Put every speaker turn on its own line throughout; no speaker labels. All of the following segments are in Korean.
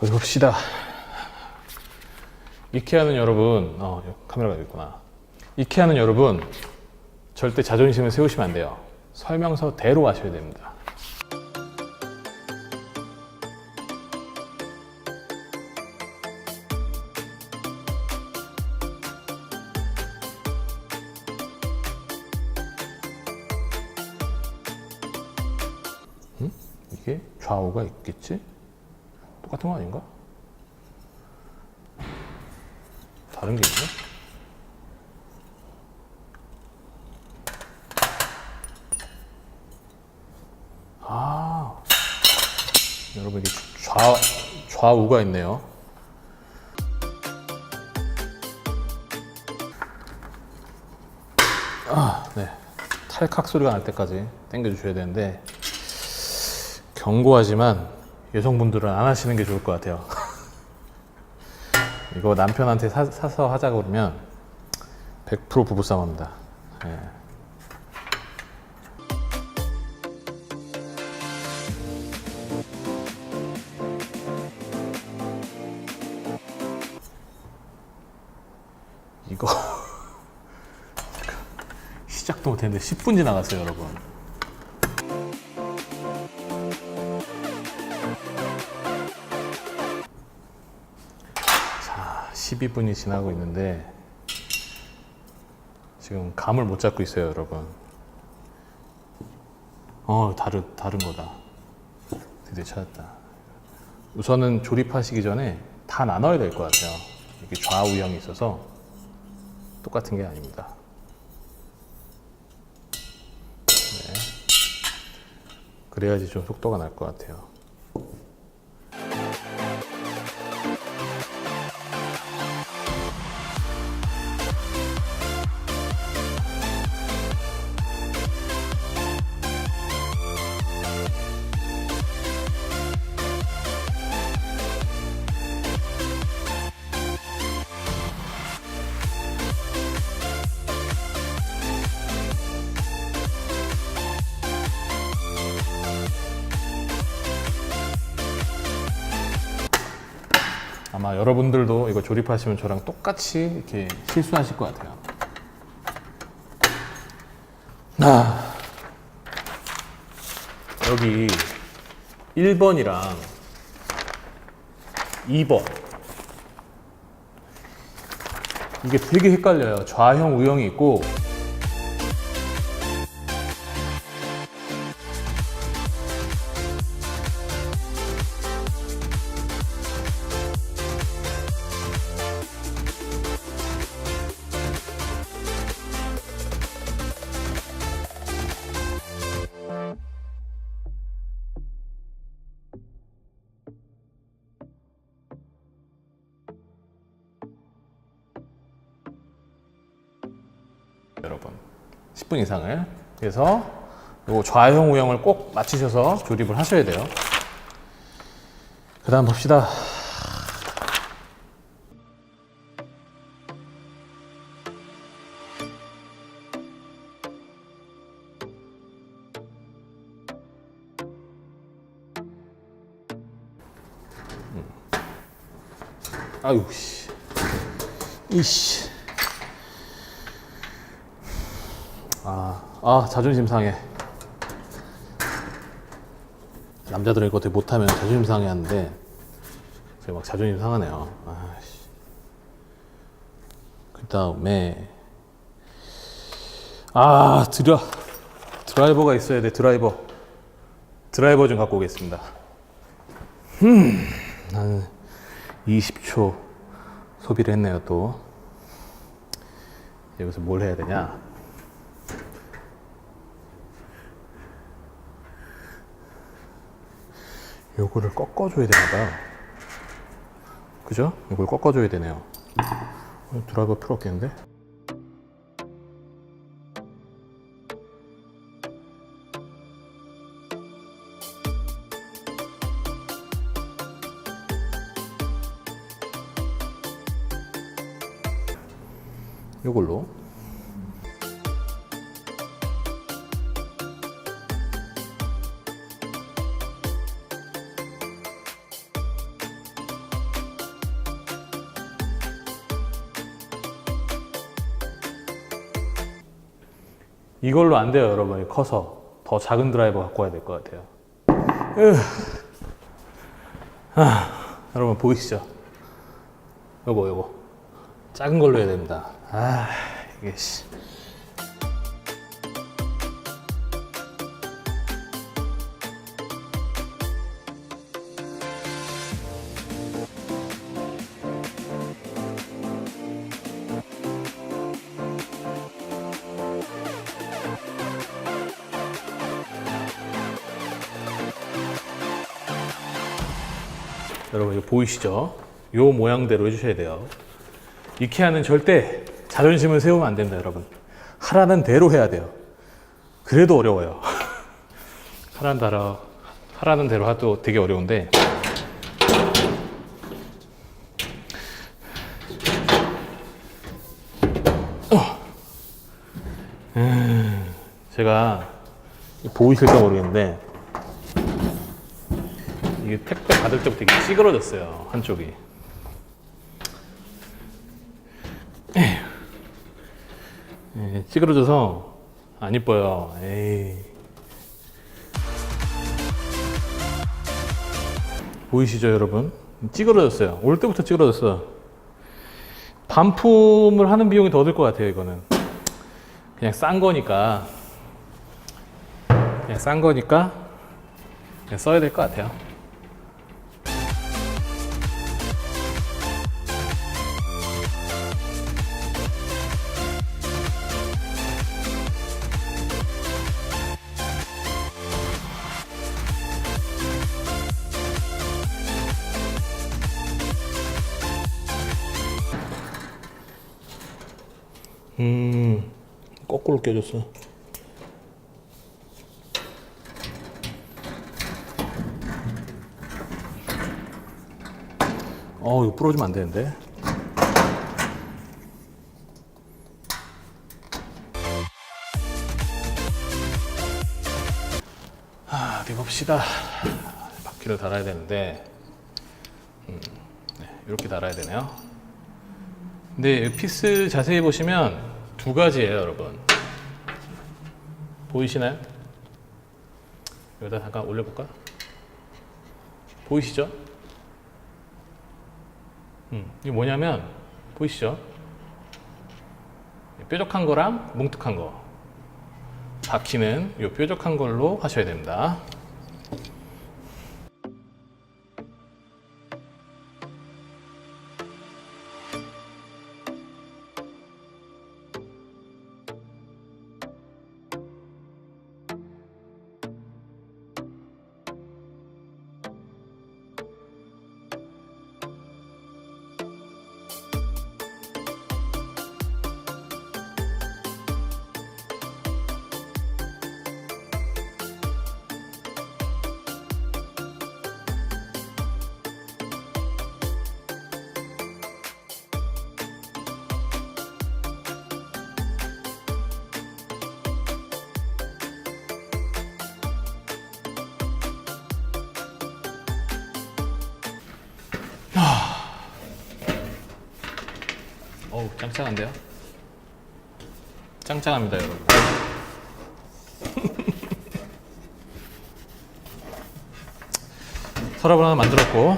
어디 봅시다. 이케아는 여러분, 어, 카메라가 여기 있구나. 이케아는 여러분, 절대 자존심을 세우시면 안 돼요. 설명서대로 하셔야 됩니다. 응? 이게 좌우가 있겠지? 똑같은 거 아닌가? 다른 게 있네? 아, 여러분 이게 좌 좌우가 있네요. 아, 네. 탈칵 소리가 날 때까지 당겨 주셔야 되는데 경고하지만 여성분들은 안 하시는 게 좋을 것 같아요. 이거 남편한테 사, 서 하자 그러면 100% 부부싸움합니다. 예. 이거 시작도 못했는데 10분 지나갔어요, 여러분. 12분이 지나고 있는데 지금 감을 못 잡고 있어요, 여러분. 어, 다른 다른 거다. 드디어 찾았다. 우선은 조립하시기 전에 다 나눠야 될 것 같아요. 이게 좌우형이 있어서 똑같은 게 아닙니다. 네. 그래야지 좀 속도가 날 것 같아요. 아마 여러분들도 이거 조립하시면 저랑 똑같이 이렇게 실수하실 것 같아요. 아, 여기 1번이랑 2번. 이게 되게 헷갈려요. 좌형, 우형이 있고, 10분 이상을. 그래서 요 좌형 우형을 꼭 맞추셔서 조립을 하셔야 돼요. 그 다음 봅시다. 음. 아유 씨. 이씨 아, 아 자존심 상해. 남자들은 이거 되게 못하면 자존심 상해 하는데 제가 막 자존심 상하네요. 아씨. 그 다음에 아 드라 드라이버가 있어야 돼 드라이버 드라이버 좀 갖고 오겠습니다. 음, 나는 20초 소비를 했네요 또. 여기서 뭘 해야 되냐? 요거를 꺾어줘야 되나봐요. 그죠? 이걸 꺾어줘야 되네요. 어, 드라이버 필요 없겠는데? 요걸로 이걸로 안 돼요, 여러분. 커서 더 작은 드라이버 갖고 와야 될 것 같아요. 으. 아, 여러분 보이시죠? 요거 요거 작은 걸로 해야 됩니다. 아 이게 씨. 여러분 이거 보이시죠? 요 모양대로 해주셔야 돼요. 이케아는 절대 자존심을 세우면 안 됩니다, 여러분. 하라는 대로 해야 돼요. 그래도 어려워요. 하라는 대로 하라는 대로 하도 되게 어려운데. 어. 음, 제가 보이실까 모르겠는데 이게 택배 받을 때부터 되게 찌그러졌어요 한쪽이. 예, 찌그러져서 안 이뻐요. 에이. 보이시죠 여러분? 찌그러졌어요. 올 때부터 찌그러졌어. 반품을 하는 비용이 더 들 것 같아요 이거는. 그냥 싼 거니까. 그냥 싼 거니까 그냥 써야 될 것 같아요 음, 거꾸로 껴줬어. 어, 이거 부러지면 안 되는데. 아, 어디 봅시다. 바퀴를 달아야 되는데, 음, 네, 이렇게 달아야 되네요. 근데 이 피스 자세히 보시면 두 가지예요, 여러분. 보이시나요? 여기다 잠깐 올려볼까? 보이시죠? 음, 이게 뭐냐면 보이시죠? 뾰족한 거랑 뭉툭한 거. 바퀴는 이 뾰족한 걸로 하셔야 됩니다. 짱짱한데요? 짱짱합니다, 여러분. 서랍을 하나 만들었고,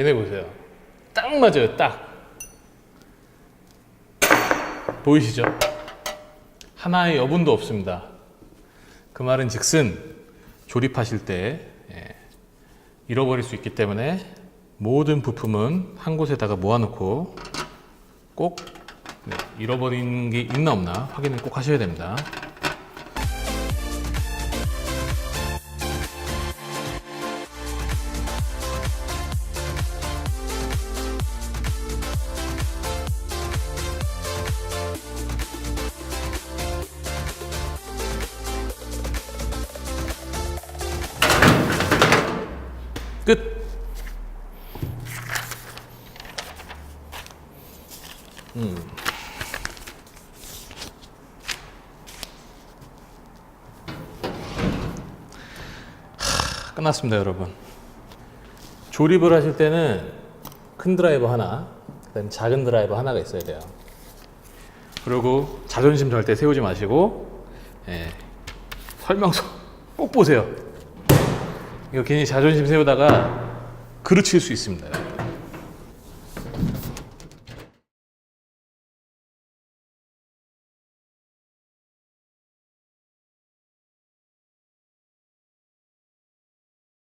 얘네 보세요. 딱 맞아요, 딱. 보이시죠? 하나의 여분도 없습니다. 그 말은 즉슨 조립하실 때 예, 잃어버릴 수 있기 때문에 모든 부품은 한 곳에다가 모아놓고 꼭 네, 잃어버린 게 있나 없나 확인을 꼭 하셔야 됩니다. 끝났습니다, 여러분. 조립을 하실 때는 큰 드라이버 하나, 그다음에 작은 드라이버 하나가 있어야 돼요. 그리고 자존심 절대 세우지 마시고 예, 설명서 꼭 보세요. 이거 괜히 자존심 세우다가 그르칠 수 있습니다.